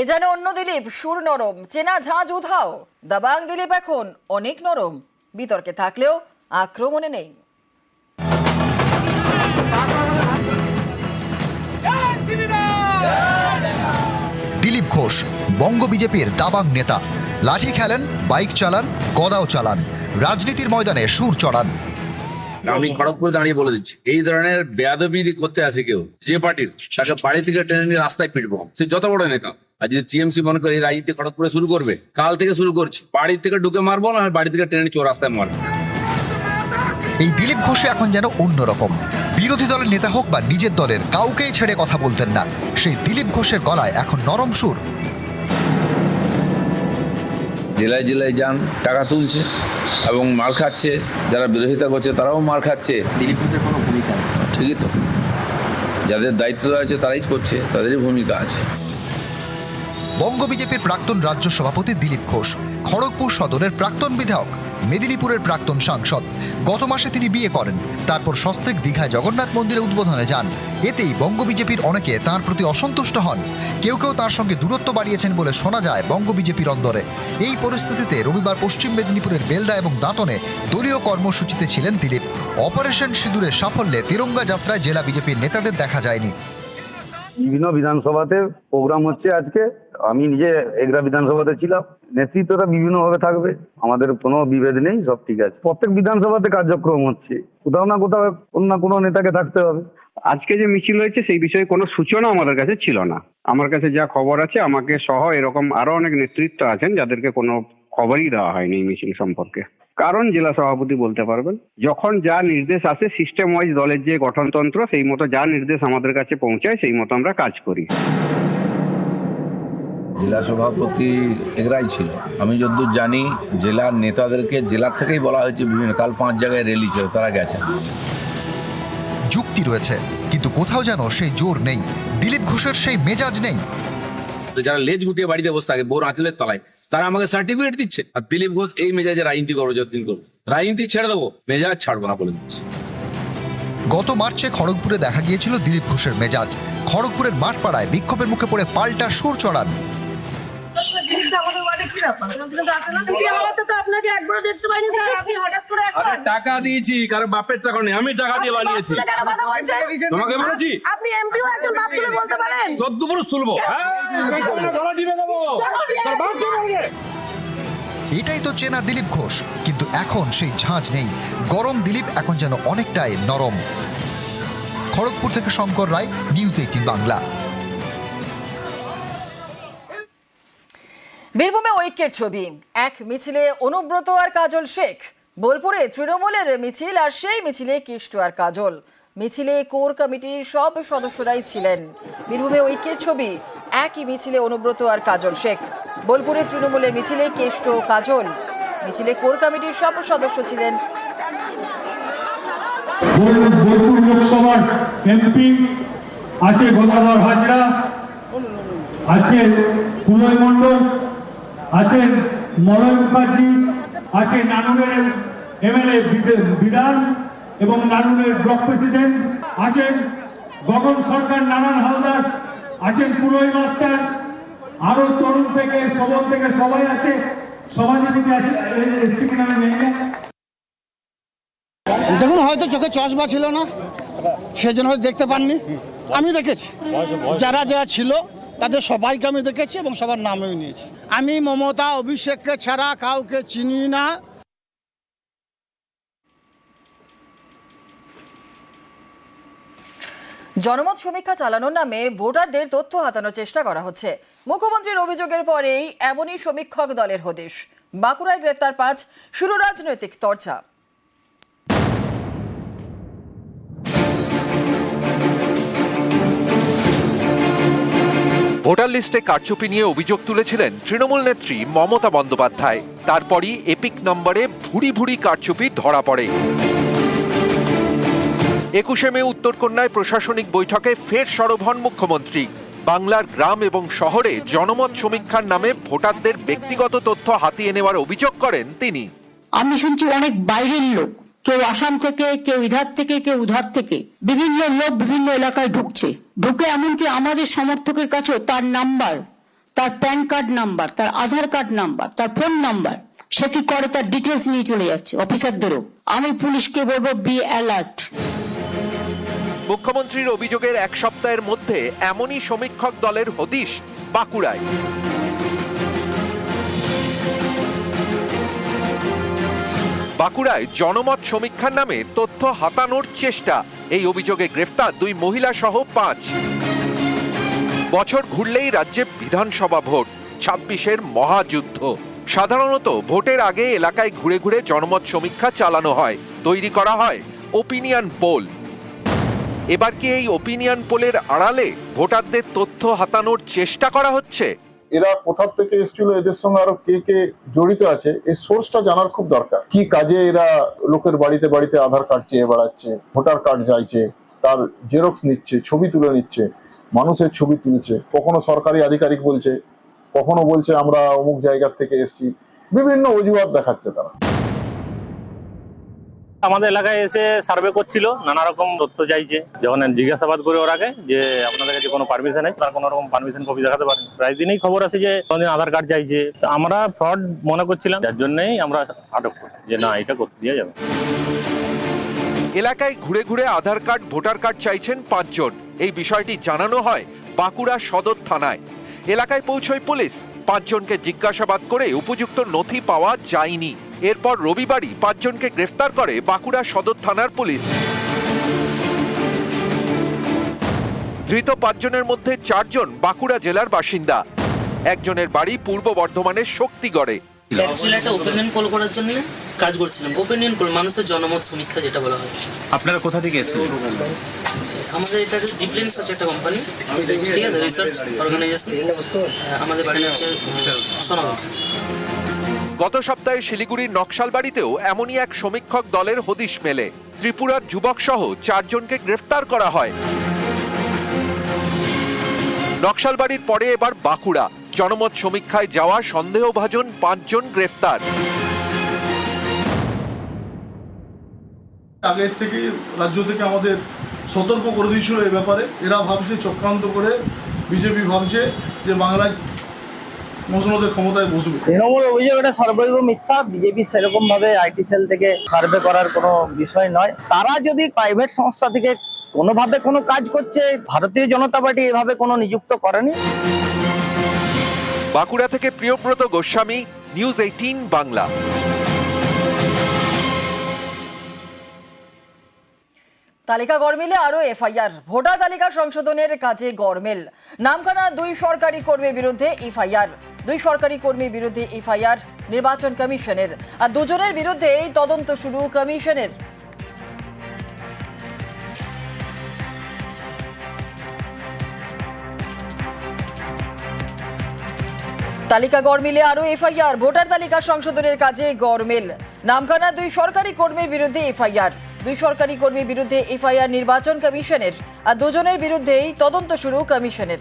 এ যেন অন্য দিলীপ সুর নরম চেনা ঝাঁঝ উধাও। দাবাং দিলীপ এখন অনেক নরম বিতর্কে থাকলেও আক্রমণে নেই। দিলীপ ঘোষ বঙ্গ বিজেপির দাবাং নেতা। লাঠি খেলেন বাইক চালান গদাও চালান। রাজনীতির ময়দানে সুর চড়ান। আমি খড়গপুরে দাঁড়িয়ে বলে দিচ্ছি এই ধরনের বেয়াদবি করতে আসে কেউ যে পার্টির তাকে বাড়ি থেকে টেনে নিয়ে রাস্তায় পিটবো সে যত বড় নেতা। আর যদি টিএমসি মনে করে এই রাজনীতি খড়গপুরে শুরু করবে কাল থেকে শুরু করছি। বাড়ি থেকে ঢুকে মারবো না বাড়ি থেকে টেনে নিয়ে চোর রাস্তায় মারবো। এই দিলীপ ঘোষ এখন যেন অন্যরকম। বিরোধী দলের নেতা হোক বা নিজের দলের কাউকেই ছেড়ে কথা বলতেন না। সেই দিলীপ ঘোষের গলায় এখন নরম সুর। জেলায় জেলায় যান টাকা তুলছে এবং মার খাচ্ছে। যারা বিরোধিতা করছে তারাও মার খাচ্ছে। দিলীপ ঘোষের কোনো ভূমিকা ঠিকই তো। যাদের দায়িত্ব আছে তারাই করছে তাদেরই ভূমিকা আছে। বঙ্গ বিজেপির প্রাক্তন রাজ্য সভাপতি দিলীপ ঘোষ, খড়গপুর সদরের প্রাক্তন বিধায়ক, মেদিনীপুরের প্রাক্তন সাংসদ। গত মাসে তিনি বিয়ে করেন, তারপর সস্ত্রিক দীঘায় জগন্নাথ মন্দিরে উদ্বোধনে যান। এতেই বঙ্গ বিজেপির অনেকে তার প্রতি অসন্তুষ্ট হন। কেউ কেউ তার সঙ্গে দূরত্ব বাড়িয়েছেন বলে শোনা যায় বঙ্গ বিজেপির অন্দরে। এই পরিস্থিতিতে রবিবার পশ্চিম মেদিনীপুরের বেলদা এবং দাঁতনে দলীয় কর্মসূচিতে ছিলেন দিলীপ। অপারেশন সিঁদুরের সাফল্যে তিরঙ্গা যাত্রায় জেলা বিজেপির নেতাদের দেখা যায়নি। বিভিন্ন বিধানসভাতে প্রোগ্রাম হচ্ছে আজকে। আমি নিজে এগরা বিধানসভাতে ছিলাম। নেতৃত্বটা বিভিন্নভাবে থাকবে। আমাদের কোনো বিভেদ নেই, সব ঠিক আছে। প্রত্যেক বিধানসভাতে কার্যক্রম হচ্ছে। কোথাও না কোথাও কোনো না কোনো নেতাকে থাকতে হবে। আজকে যে মিছিল হয়েছে, সেই বিষয়ে কোনো সূচনা আমাদের কাছে ছিল না। আমার কাছে যা খবর আছে, আমাকে সহ এরকম আরও অনেক নেতৃত্ব আছেন, যাদেরকে কোনো খবরই দেওয়া হয়নি এই মিছিল সম্পর্কে। কারণ জেলা সভাপতি বলতে পারবেন, যখন যা নির্দেশ আসে সিস্টেম ওয়াইজ দলের যে গঠনতন্ত্র, সেই মতো যা নির্দেশ আমাদের কাছে পৌঁছায়, সেই মতো আমরা কাজ করি। জেলা সভাপতি এগরাই ছিল। আমি যতদূর জানি জেলার নেতাদেরকে জেলার থেকেই বলা হয়েছে বিভিন্ন কাল পাঁচ জায়গায় রেলি ছিল তারা গেছেন যুক্তি রয়েছে কিন্তু কোথাও যেন সেই জোর নেই দিলীপ ঘোষের সেই মেজাজ নেই। যারা লেজ গুটিয়ে বাড়িতে বসে থাকে বোর আঁচলের তলায় তারা আমাকে সার্টিফিকেট দিচ্ছে। আর দিলীপ ঘোষ এই মেজাজে রাজনীতি করব যতদিন করব। রাজনীতি ছেড়ে দেবো মেজাজ ছাড়বো না বলে দিচ্ছে। গত মার্চে খড়গপুরে দেখা গিয়েছিল দিলীপ ঘোষের মেজাজ। খড়গপুরের মাঠপাড়ায় বিক্ষোভের মুখে পড়ে পাল্টা সুর চড়ান আপনাকে একবারও দেখতে পাইনি স্যার। আপনি হঠাৎ করে একবার টাকা দিয়েছি কারণ বাপের টাকা নেই আমি টাকা দিয়ে বানিয়েছি? তোমাকে বলেছি। আপনি এমপিও একজন বাপ তুলে বলতে পারেন? চোদ্দ পুরুষ তুলবো। এটাই তো চেনা দিলীপ ঘোষ কিন্তু এখন সেই ঝাঁজ নেই। গরম দিলীপ এখন যেন অনেকটাই নরম। খড়গপুর থেকে শঙ্কর রায় নিউজ এইটিন বাংলা। বীরভূমে ঐক্যের ছবি। এক মিছিলে অনুব্রত আর কাজল শেখ। বোলপুরে তৃণমূলের মিছিল আর সেই মিছিলে কেষ্ট আর কাজল। মিছিলে কোর কমিটির সব সদস্যরাই ছিলেন। বীরভূমে ঐক্যের ছবি। একই মিছিলে অনুব্রত আর কাজল শেখ। বোলপুরে তৃণমূলের মিছিলে কেষ্ট কাজল। মিছিলে কোর কমিটির সব সদস্য ছিলেন। এমপি আছে গদাধর হাজরা, আছে মণ্ডল আছেন মলয় মুখার্জি আছে নানুরের এমএলএ বিধান এবং নানুরের ব্লক প্রেসিডেন্ট, আছেন গগন সরকার, নারায়ণ হালদার, আছেন পুলয় মাস্টার, আরও তরুণ থেকে, সবল থেকে সবাই আছে সমাজনীতি আছে দেখুন, হয়তো চোখে চশমা ছিল না, সেজন্য হয়তো দেখতে পাননি। আমি দেখেছি। যারা যারা ছিল তাদের সবাইকে আমি দেখেছি এবং সবার নামেও নিয়েছি। আমি মমতা, অভিষেককে ছাড়া কাউকে চিনি না। জনমত সমীক্ষা চালানোর নামে ভোটারদের তথ্য হাতানোর চেষ্টা করা হচ্ছে। মুখ্যমন্ত্রীর অভিযোগের পরেই এমনই সমীক্ষক দলের হদিশ। বাঁকুড়ায় গ্রেফতার পাঁচ, শুরু রাজনৈতিক চর্চা ভোটার লিস্টে কারচুপি নিয়ে অভিযোগ তুলেছিলেন তৃণমূল নেত্রী মমতা বন্দ্যোপাধ্যায়। তারপরই এপিক নম্বরে ভুড়ি ভুড়ি কারচুপি ধরা পড়ে। একুশে মে উত্তরকন্যায় প্রশাসনিক বৈঠকে ফের সরব হন মুখ্যমন্ত্রী। বাংলার গ্রাম এবং শহরে জনমত সমীক্ষার নামে ভোটারদের ব্যক্তিগত তথ্য হাতিয়ে নেওয়ার অভিযোগ করেন তিনি। আমি শুনছি অনেক বাইরের লোক, কেউ আসাম থেকে, কেউ ইধার থেকে, কেউ উধার থেকে। বিভিন্ন লোক বিভিন্ন এলাকায় ঢুকছে। ঢুকে এমনকি আমাদের সমর্থকের কাছেও তার নাম্বার, তার প্যান কার্ড নাম্বার, তার আধার কার্ড নাম্বার, তার ফোন নাম্বার, সে কি করে তার ডিটেলস নিয়ে চলে যাচ্ছে অফিসারদেরও? আমি পুলিশকে বলব বি অ্যালার্ট মুখ্যমন্ত্রীর অভিযোগের এক সপ্তাহের মধ্যে এমনই সমীক্ষক দলের হদিশ বাঁকুড়ায়। বাঁকুড়ায় জনমত সমীক্ষার নামে তথ্য হাতানোর চেষ্টা এই অভিযোগে গ্রেফতার দুই মহিলা সহ পাঁচ। বছর ঘুরলেই রাজ্যে বিধানসভা ভোট, ছাব্বিশের মহাযুদ্ধ। সাধারণত ভোটের আগে এলাকায় ঘুরে ঘুরে জনমত সমীক্ষা চালানো হয়, তৈরি করা হয় ওপিনিয়ন পোল এবার কি এই ওপিনিয়ন পোলের আড়ালে ভোটারদের তথ্য হাতানোর চেষ্টা করা হচ্ছে? এরা কোথা থেকে এসেছিল, এদের সঙ্গে আরও কে কে জড়িত আছে, এই সোর্সটা জানার খুব দরকার। কি কাজে এরা লোকের বাড়িতে বাড়িতে আধার কার্ড চেয়ে বেড়াচ্ছে ভোটার কার্ড চাইছে তার জেরক্স নিচ্ছে, ছবি তুলে নিচ্ছে, মানুষের ছবি তুলছে, কখনো সরকারি আধিকারিক বলছে, কখনো বলছে আমরা অমুক জায়গার থেকে এসছি, বিভিন্ন অজুহাত দেখাচ্ছে তারা। আমাদের এলাকায় এসে সার্ভে করছিল, নানা রকম তথ্য চাইছে। যখন জিজ্ঞাসাবাদ করে ওর আগে যে আপনাদের কাছে কোনো পারমিশন আছে তার কোনো রকম পারমিশন কপি দেখাতে পারেন। প্রায় দিনেই খবর আছে যে কোনদিন আধার কার্ড চাইছে। তো আমরা ফ্রড মনে করছিলাম, যার জন্যই আমরা আটক করি, যে না, এটা করতে দেওয়া যাবে এলাকায় ঘুরে ঘুরে আধার কার্ড ভোটার কার্ড চাইছেন পাঁচজন। এই বিষয়টি জানানো হয় বাঁকুড়া সদর থানায়। এলাকায় পৌঁছয় পুলিশ। পাঁচজনকে জিজ্ঞাসাবাদ করে উপযুক্ত নথি পাওয়া যায়নি। এরপর রবিবারই পাঁচজনকে গ্রেফতার করে বাঁকুড়া সদর থানার পুলিশ। ধৃত পাঁচজনের মধ্যে চারজন বাঁকুড়া জেলার বাসিন্দা। একজনের বাড়ি পূর্ব বর্ধমানের শক্তিগড়ে। অ্যাকচুয়ালি একটা ওপিনিয়ন পোল করার জন্য কাজ করছিলাম। ওপিনিয়ন পোল মানুষের জনমত সমীক্ষা যেটা বলা হয়। আপনারা কোথা থেকে এসেছিলেন? আমাদের এটা একটা ডিপ্লেন্স হচ্ছে একটা কোম্পানি ঠিক আছে রিসার্চ অর্গানাইজেশন আমাদের বাড়ি হচ্ছে সোনামুখী গত সপ্তাহে শিলিগুড়ির নকশালবাড়িতেও এমনই এক সমীক্ষক দলের হদিশ মেলে। ত্রিপুরার যুবক সহ চারজনকে গ্রেফতার করা হয়। নকশালবাড়ির পরে এবার বাঁকুড়া। জনমত সমীক্ষায় যাওয়া সন্দেহভাজন পাঁচজন গ্রেফতার। আগের থেকে রাজ্য থেকে আমাদের সতর্ক করে দিয়েছিল এই ব্যাপারে। এরা ভাবছে, চক্রান্ত করে বিজেপি ভাবছে যে বাংলায় মসনদের ক্ষমতায় বসবে। তৃণমূল অভিযোগ এটা সর্বৈব মিথ্যা। বিজেপি সেরকম ভাবে আইটি সেল থেকে সার্ভে করার কোনো বিষয় নয়। তারা যদি প্রাইভেট সংস্থা থেকে কোনোভাবে কোনো কাজ করছে ভারতীয় জনতা পার্টি এভাবে কোনো নিযুক্ত করেনি? বাঁকুড়া থেকে প্রিয়ব্রত গোস্বামী নিউজ এইটিন বাংলা। তালিকা গরমিলে আরও এফআইআর। ভোটার তালিকা সংশোধনের কাজে গরমিল। নামখানা দুই সরকারি কর্মীর বিরুদ্ধে এফআইআর। দুই সরকারি কর্মী বিরুদ্ধে এফআইআর নির্বাচন কমিশনের। আর দুজনের বিরুদ্ধেই তদন্ত শুরু কমিশনের। তালিকা গরমিলে আরও এফআইআর। ভোটার তালিকা সংশোধনের কাজে গরমিল নামখানা দুই সরকারি কর্মীর বিরুদ্ধে এফআইআর। দুই সরকারি কর্মীর বিরুদ্ধে এফআইআর নির্বাচন কমিশনের। আর দুজনের বিরুদ্ধেই তদন্ত শুরু কমিশনের।